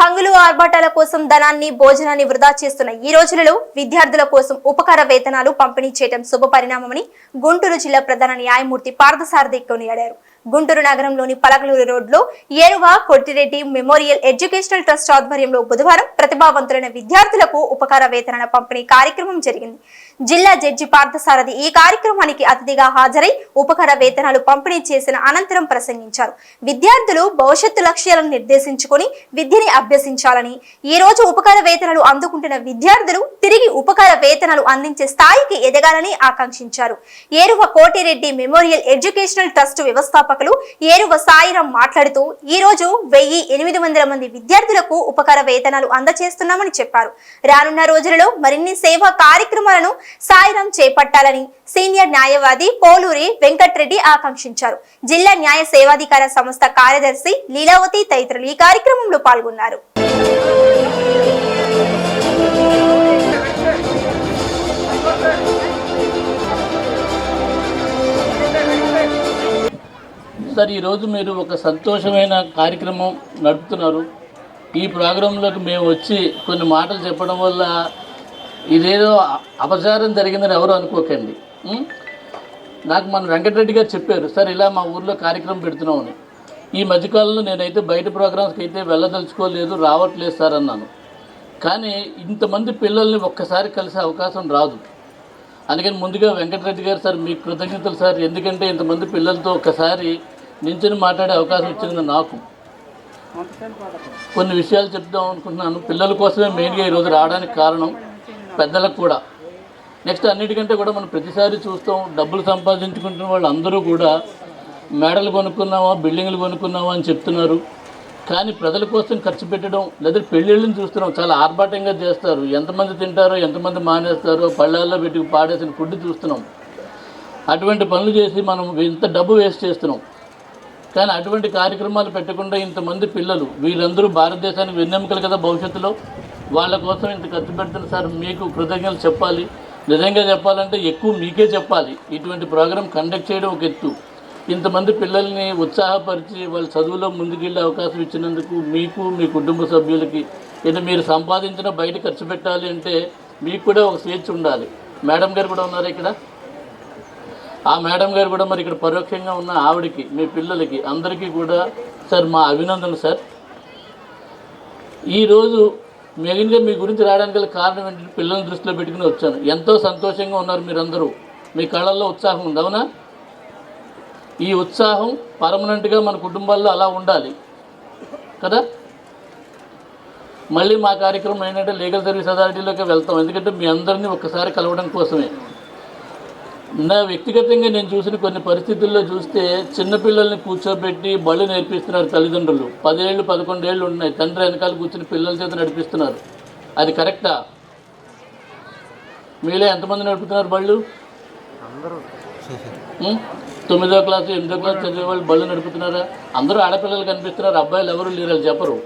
హంగులు ఆర్భాటాల కోసం ధనాన్ని భోజనాన్ని వృధా చేస్తున్న ఈ రోజులలో విద్యార్థుల కోసం ఉపకార వేతనాలు పంపిణీ చేయడం శుభ పరిణామమని గుంటూరు జిల్లా ప్రధాన న్యాయమూర్తి పార్థసారథి కొనియాడారు. గుంటూరు నగరంలోని పలకలూరు రోడ్లో Eruva Kottireddy memorial educational trust ఆధ్వర్యంలో బుధవారం ప్రతిభావంతులైన విద్యార్థులకు ఉపకార వేతన పంపిణీ కార్యక్రమం జరిగింది. జిల్లా జడ్జి పార్థసారథి ఈ కార్యక్రమానికి అతిథిగా హాజరై ఉపకార వేతనాలు పంపిణీ చేసిన అనంతరం ప్రసంగించారు. విద్యార్థులు భవిష్యత్తు లక్ష్యాలను నిర్దేశించుకొని విద్యని అభ్యసించాలని ఈ రోజు ఉపకార వేతనాలు అందుకుంటున్న విద్యార్థులు తిరిగి ఉపకార వేతనాలు అందించే స్థాయికి ఎదగాలని ఆకాంక్షించారు. Eruva Kotireddy memorial educational trust వ్యవస్థాపకులు ఏరువ సాయిరాం మాట్లాడుతూ ఈ రోజు వెయ్యి ఎనిమిది వందల మంది విద్యార్థులకు ఉపకార వేతనాలు అందజేస్తున్నామని చెప్పారు. రానున్న రోజులలో మరిన్ని సేవా కార్యక్రమాలను సాయిరాం చేపట్టాలని సీనియర్ న్యాయవాది పోలూరి వెంకట్రెడ్డి ఆకాంక్షించారు. జిల్లా న్యాయ సేవాధికార సంస్థ కార్యదర్శి లీలావతి తదితరులు ఈ కార్యక్రమంలో పాల్గొన్నారు. సార్ ఈరోజు మీరు ఒక సంతోషమైన కార్యక్రమం నడుపుతున్నారు. ఈ ప్రోగ్రాంలోకి మేము వచ్చి కొన్ని మాటలు చెప్పడం వల్ల ఇదేదో అపచారం జరిగిందని ఎవరు అనుకోకండి. నాకు మన వెంకటరెడ్డి గారు చెప్పారు సార్ ఇలా మా ఊర్లో కార్యక్రమం పెడుతున్నామని. ఈ మధ్యకాలంలో నేనైతే బయట ప్రోగ్రామ్స్కి అయితే వెళ్ళదలుచుకోలేదు రావట్లేదు సార్ అన్నాను. కానీ ఇంతమంది పిల్లల్ని ఒక్కసారి కలిసే అవకాశం రాదు. అందుకని ముందుగా వెంకటరెడ్డి గారు సార్ మీకు కృతజ్ఞతలు సార్. ఎందుకంటే ఇంతమంది పిల్లలతో ఒక్కసారి నించుని మాట్లాడే అవకాశం ఇచ్చింది నాకు. కొన్ని విషయాలు చెప్దాం అనుకుంటున్నాను. పిల్లల కోసమే మెయిన్గా ఈరోజు రావడానికి కారణం పెద్దలకు కూడా. నెక్స్ట్ అన్నిటికంటే కూడా మనం ప్రతిసారి చూస్తాం డబ్బులు సంపాదించుకుంటున్న వాళ్ళు అందరూ కూడా మేడలు కొనుక్కున్నావా బిల్డింగ్లు కొనుక్కున్నావా అని చెప్తున్నారు. కానీ ప్రజల కోసం ఖర్చు పెట్టడం లేదా పెళ్ళిళ్ళని చూస్తున్నాం. చాలా ఆర్భాటంగా చేస్తారు. ఎంతమంది తింటారో ఎంతమంది మానేస్తారో పళ్ళాల్లో పెట్టి పాడేసిన ఫుడ్ చూస్తున్నాం. అటువంటి పనులు చేసి మనం ఇంత డబ్బు వేస్ట్ చేస్తున్నాం. కానీ అటువంటి కార్యక్రమాలు పెట్టకుండా ఇంతమంది పిల్లలు వీళ్ళందరూ భారతదేశానికి వెన్నెముకలు కదా భవిష్యత్తులో? వాళ్ళ కోసం ఇంత ఖర్చు పెడుతున్న సార్ మీకు కృతజ్ఞతలు చెప్పాలి. నిజంగా చెప్పాలంటే ఎక్కువ మీకే చెప్పాలి. ఇటువంటి ప్రోగ్రాం కండక్ట్ చేయడం ఒక ఎత్తు. ఇంతమంది పిల్లల్ని ఉత్సాహపరిచి వాళ్ళ చదువులో ముందుకెళ్ళే అవకాశం ఇచ్చినందుకు మీకు మీ కుటుంబ సభ్యులకి ఇది మీరు సంపాదించిన బయట ఖర్చు పెట్టాలి అంటే మీకు కూడా ఒక స్వేచ్ఛ ఉండాలి. మేడం గారు కూడా ఉన్నారు ఇక్కడ. ఆ మేడం గారు కూడా మరి ఇక్కడ పరోక్షంగా ఉన్న ఆవిడకి మీ పిల్లలకి అందరికీ కూడా సార్ మా అభినందనలు సార్. ఈరోజు మెయిన్గా మీ గురించి రావడానికి గల కారణం ఏంటంటే పిల్లల్ని దృష్టిలో పెట్టుకుని వచ్చాను. ఎంతో సంతోషంగా ఉన్నారు మీరందరూ. మీ కళ్ళల్లో ఉత్సాహం ఉంది అవునా? ఈ ఉత్సాహం పర్మనెంట్గా మన కుటుంబాల్లో అలా ఉండాలి. కదా? మళ్ళీ మా కార్యక్రమం ఏంటంటే లీగల్ సర్వీస్ అథారిటీలోకి వెళ్తాం. ఎందుకంటే మీ అందరినీ ఒక్కసారి కలవడం కోసమే. నా వ్యక్తిగతంగా నేను చూసిన కొన్ని పరిస్థితుల్లో చూస్తే చిన్నపిల్లల్ని కూర్చోబెట్టి బళ్ళు నేర్పిస్తున్నారు తల్లిదండ్రులు. పదేళ్ళు పదకొండేళ్ళు ఉన్నాయి. తండ్రి వెనకాల కూర్చుని పిల్లల చేత నడిపిస్తున్నారు. అది కరెక్టా? మీలో ఎంతమంది నడుపుతున్నారు బళ్ళు? తొమ్మిదో క్లాసు ఎనిమిదో క్లాస్ చదివే వాళ్ళు బళ్ళు నడుపుతున్నారా? అందరూ ఆడపిల్లలు కనిపిస్తున్నారు. అబ్బాయిలు ఎవరు లేరు చెప్పరు.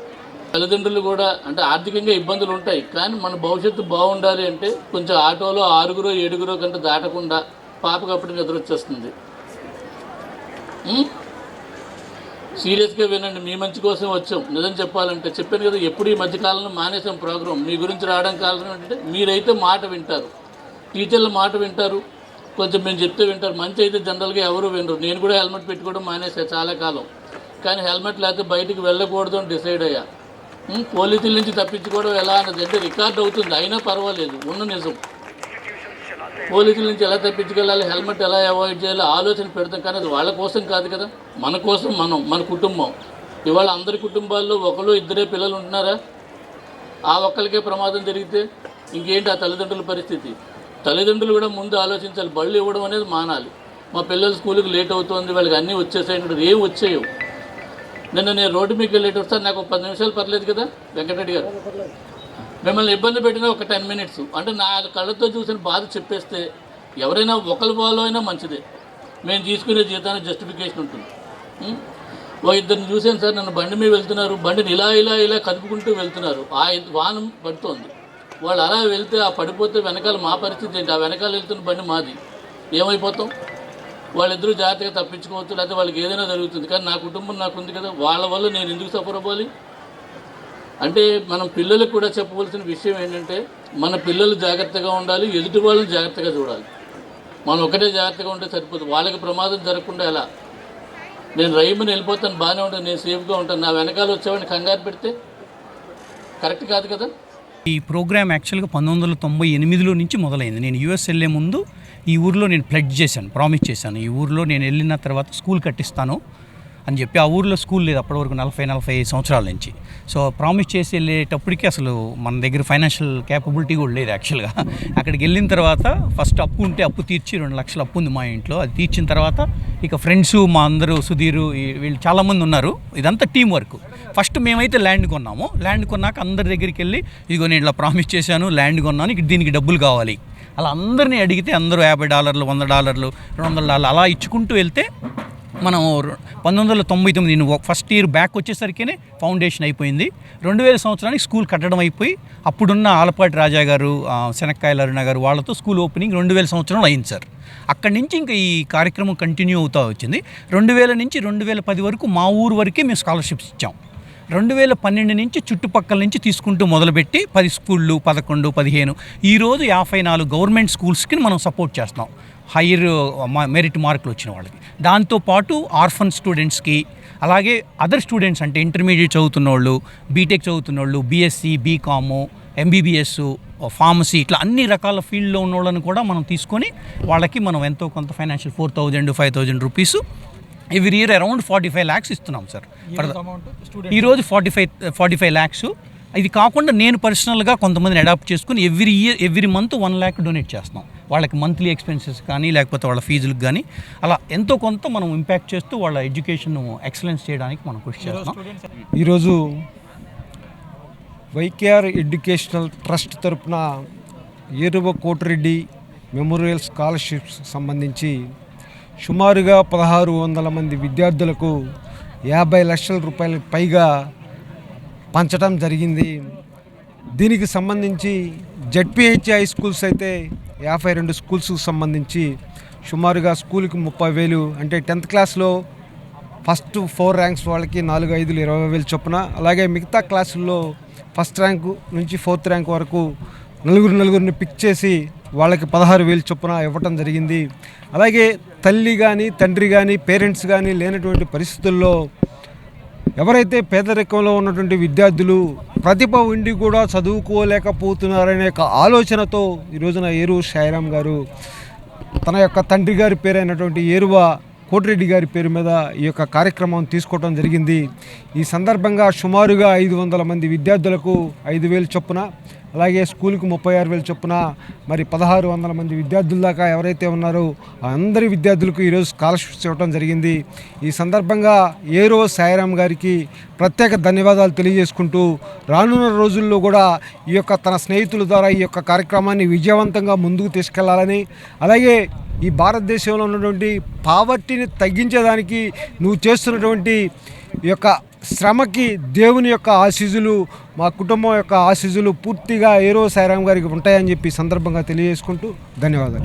తల్లిదండ్రులు కూడా అంటే ఆర్థికంగా ఇబ్బందులు ఉంటాయి. కానీ మన భవిష్యత్తు బాగుండాలి అంటే కొంచెం ఆటోలో ఆరుగురో ఏడుగురో కంటే దాటకుండా పాపకు అప్పటికి నిద్ర వచ్చేస్తుంది. సీరియస్గా వినండి మీ మంచి కోసం వచ్చాం. నిజం చెప్పాలంటే చెప్పాను కదా ఎప్పుడు ఈ మధ్యకాలంలో మానేసాం ప్రోగ్రాం. మీ గురించి రావడం కారణం ఏంటంటే మీరైతే మాట వింటారు. టీచర్ల మాట వింటారు. కొంచెం మేము చెప్తే వింటారు. మంచి అయితే జనరల్గా ఎవరు వినరు. నేను కూడా హెల్మెట్ పెట్టుకోవడం మానేసా చాలా కాలం. కానీ హెల్మెట్ లేకపోతే బయటికి వెళ్ళకూడదు అని డిసైడ్ అయ్యా. పోలీసుల నుంచి తప్పించుకోవడం ఎలా అన్నది? అంటే రికార్డ్ అవుతుంది. అయినా పర్వాలేదు. ఉన్న నిజం. పోలీసుల నుంచి ఎలా తప్పించుకెళ్ళాలి? హెల్మెట్ ఎలా అవాయిడ్ చేయాలి? ఆలోచన పెడతాం కానీ అది వాళ్ళ కోసం కాదు కదా. మన కోసం మనం మన కుటుంబం. ఇవాళ అందరి కుటుంబాల్లో ఒకరు ఇద్దరే పిల్లలు ఉంటున్నారా? ఆ ఒక్కరికే ప్రమాదం జరిగితే ఇంకేంటి ఆ తల్లిదండ్రుల పరిస్థితి? తల్లిదండ్రులు కూడా ముందు ఆలోచించాలి. బళ్ళు ఇవ్వడం అనేది మానాలి. మా పిల్లలు స్కూల్కి లేట్ అవుతుంది వాళ్ళకి అన్నీ వచ్చేసాయి ఏం వచ్చేయవు? నిన్న నేను రోడ్డు మీకు వెళ్ళేటప్పుడు సార్ నాకు ఒక పది నిమిషాలు పర్లేదు కదా వెంకటరెడ్డి గారు. మిమ్మల్ని ఇబ్బంది పెట్టిన ఒక టెన్ మినిట్స్. అంటే నా కళ్ళతో చూసిన బాధ చెప్పేస్తే ఎవరైనా ఒకరి బాలో అయినా మంచిదే. మేము తీసుకునే జీతానికి జస్టిఫికేషన్ ఉంటుంది. ఓ ఇద్దరిని చూసాను సార్ నన్ను బండి మీద వెళ్తున్నారు. బండిని ఇలా ఇలా ఇలా కదుపుకుంటూ వెళ్తున్నారు. ఆ వాహనం పడుతోంది. వాళ్ళు అలా వెళ్తే ఆ పడిపోతే వెనకాల మా పరిస్థితి ఏంటి? ఆ వెనకాల వెళ్తున్న బండి మాది. ఏమైపోతాం? వాళ్ళిద్దరూ జాగ్రత్తగా తప్పించుకోవచ్చు లేకపోతే వాళ్ళకి ఏదైనా జరుగుతుంది. కానీ నా కుటుంబం నాకు ఉంది కదా. వాళ్ళ వల్ల నేను ఎందుకు సఫర్ అవ్వాలి? అంటే మనం పిల్లలకు కూడా చెప్పవలసిన విషయం ఏంటంటే మన పిల్లలు జాగ్రత్తగా ఉండాలి ఎదుటి వాళ్ళని జాగ్రత్తగా చూడాలి. మనం ఒకటే జాగ్రత్తగా ఉంటే సరిపోదు. వాళ్ళకి ప్రమాదం జరగకుండా ఎలా? నేను రైమని వెళ్ళిపోతాను బాగానే ఉంటాను నేను సేఫ్గా ఉంటాను నా వెనకాల వచ్చేవాడిని కంగారు పెడితే? కరెక్ట్ కాదు కదా? ఈ ప్రోగ్రామ్ యాక్చువల్గా పంతొమ్మిది వందల తొంభై ఎనిమిదిలో నుంచి మొదలైంది. నేను యూఎస్ వెళ్ళే ముందు ఈ ఊరిలో నేను ప్లెడ్జ్ చేశాను ప్రామిస్ చేశాను. ఈ ఊరిలో నేను వెళ్ళిన తర్వాత స్కూల్ కట్టిస్తాను. అని చెప్పి ఆ ఊర్లో స్కూల్ లేదు అప్పటి వరకు నలభై నలభై సంవత్సరాల నుంచి. సో ప్రామిస్ చేసి వెళ్ళేటప్పటికి అసలు మన దగ్గర ఫైనాన్షియల్ క్యాపబిలిటీ కూడా లేదు యాక్చువల్గా. అక్కడికి వెళ్ళిన తర్వాత ఫస్ట్ అప్పు ఉంటే అప్పు తీర్చి రెండు లక్షల అప్పు ఉంది మా ఇంట్లో. అది తీర్చిన తర్వాత ఇక ఫ్రెండ్స్ మా అందరూ సుధీరు వీళ్ళు చాలామంది ఉన్నారు. ఇదంతా టీం వర్క్. ఫస్ట్ మేమైతే ల్యాండ్ కొన్నాము. ల్యాండ్ కొన్నాక అందరి దగ్గరికి వెళ్ళి ఇదిగో నేను ఇట్లా ప్రామిస్ చేశాను ల్యాండ్ కొన్నాను ఇక దీనికి డబ్బులు కావాలి. అలా అందరినీ అడిగితే అందరూ యాభై డాలర్లు వంద డాలర్లు రెండు వందల డాలర్లు అలా ఇచ్చుకుంటూ వెళ్తే మనం పంతొమ్మిది వందల తొంభై తొమ్మిది నేను ఫస్ట్ ఇయర్ బ్యాక్ వచ్చేసరికినే ఫౌండేషన్ అయిపోయింది. రెండు వేల సంవత్సరానికి స్కూల్ కట్టడం అయిపోయి అప్పుడున్న ఆలపాటి రాజా గారు శనక్కాయల అరుణ గారు వాళ్ళతో స్కూల్ ఓపెనింగ్ రెండు వేల సంవత్సరంలో అయింది సార్. అక్కడి నుంచి ఇంకా ఈ కార్యక్రమం కంటిన్యూ అవుతూ వచ్చింది. రెండు వేల నుంచి రెండు వేల పది వరకు మా ఊరు వరకే మేము స్కాలర్షిప్స్ ఇచ్చాం. రెండు వేల పన్నెండు నుంచి చుట్టుపక్కల నుంచి తీసుకుంటూ మొదలుపెట్టి పది స్కూళ్ళు పదకొండు పదిహేను ఈరోజు యాభై నాలుగు గవర్నమెంట్ స్కూల్స్కి మనం సపోర్ట్ చేస్తున్నాం. హైయర్ మెరిట్ మార్కులు వచ్చిన వాళ్ళకి. దాంతోపాటు ఆర్ఫన్ స్టూడెంట్స్కి అలాగే అదర్ స్టూడెంట్స్ అంటే ఇంటర్మీడియట్ చదువుతున్న వాళ్ళు బీటెక్ చదువుతున్న వాళ్ళు బీఎస్సీ బీకాము ఎంబీబీఎస్ ఫార్మసీ ఇట్లా అన్ని రకాల ఫీల్డ్లో ఉన్న వాళ్ళని కూడా మనం తీసుకొని వాళ్ళకి మనం ఎంతో కొంత financial four thousand five thousand rupees every year around forty five lakhs ఇస్తున్నాం సార్. ఈరోజు forty five forty five lakhs. ఇది కాకుండా నేను పర్సనల్గా కొంతమందిని అడాప్ట్ చేసుకుని every year every month one lakh donate చేస్తున్నాం. వాళ్ళకి మంత్లీ ఎక్స్పెన్సెస్ కానీ లేకపోతే వాళ్ళ ఫీజులకు కానీ అలా ఎంతో కొంత మనం ఇంపాక్ట్ చేస్తూ వాళ్ళ ఎడ్యుకేషన్ ఎక్సలెన్స్ చేయడానికి మనం కృషి చేస్తున్నాం. ఈరోజు వైకేఆర్ ఎడ్యుకేషనల్ ట్రస్ట్ తరపున ఏరువ కోటిరెడ్డి మెమోరియల్ స్కాలర్షిప్స్ సంబంధించి సుమారుగా పదహారు వందల మంది విద్యార్థులకు యాభై లక్షల రూపాయలకు పైగా పంచడం జరిగింది. దీనికి సంబంధించి జడ్పిహెచ్ హై స్కూల్స్ అయితే యాభై రెండు స్కూల్స్కు సంబంధించి సుమారుగా స్కూల్కి ముప్పై వేలు అంటే టెన్త్ క్లాస్లో ఫస్ట్ ఫోర్ ర్యాంక్స్ వాళ్ళకి నాలుగు ఐదులు ఇరవై వేలు చొప్పున అలాగే మిగతా క్లాసుల్లో ఫస్ట్ ర్యాంకు నుంచి ఫోర్త్ ర్యాంక్ వరకు నలుగురు నలుగురిని పిక్ చేసి వాళ్ళకి పదహారు వేలు చొప్పున ఇవ్వటం జరిగింది. అలాగే తల్లి కానీ తండ్రి కానీ పేరెంట్స్ కానీ లేనటువంటి పరిస్థితుల్లో ఎవరైతే పేదరికంలో ఉన్నటువంటి విద్యార్థులు ప్రతిభ ఉండి కూడా చదువుకోలేకపోతున్నారనే ఒక ఆలోచనతో ఈ రోజున ఏరు సాయిరామ్ గారు తన యొక్క తండ్రి గారి పేరైనటువంటి ఏరువ కోటిరెడ్డి గారి పేరు మీద ఈ యొక్క కార్యక్రమం తీసుకోవడం జరిగింది. ఈ సందర్భంగా సుమారుగా ఐదు వందల మంది విద్యార్థులకు ఐదు వేలు చొప్పున అలాగే స్కూల్కి ముప్పై ఆరు వేలు చొప్పున మరి పదహారు వందల మంది విద్యార్థుల దాకా ఎవరైతే ఉన్నారో అందరి విద్యార్థులకు ఈరోజు స్కాలర్షిప్స్ ఇవ్వడం జరిగింది. ఈ సందర్భంగా ఏరో సాయిరామ్ గారికి ప్రత్యేక ధన్యవాదాలు తెలియజేసుకుంటూ రానున్న రోజుల్లో కూడా ఈ యొక్క తన స్నేహితుల ద్వారా ఈ యొక్క కార్యక్రమాన్ని విజయవంతంగా ముందుకు తీసుకెళ్ళాలని అలాగే ఈ భారతదేశంలో ఉన్నటువంటి పావర్టీని తగ్గించేదానికి నువ్వు చేస్తున్నటువంటి ఈ యొక్క శ్రమకి దేవుని యొక్క ఆశీజులు మా కుటుంబం యొక్క ఆశీజులు పూర్తిగా ఏరో సాయిరామ్ గారికి ఉంటాయని చెప్పి సందర్భంగా తెలియజేసుకుంటూ ధన్యవాదాలు.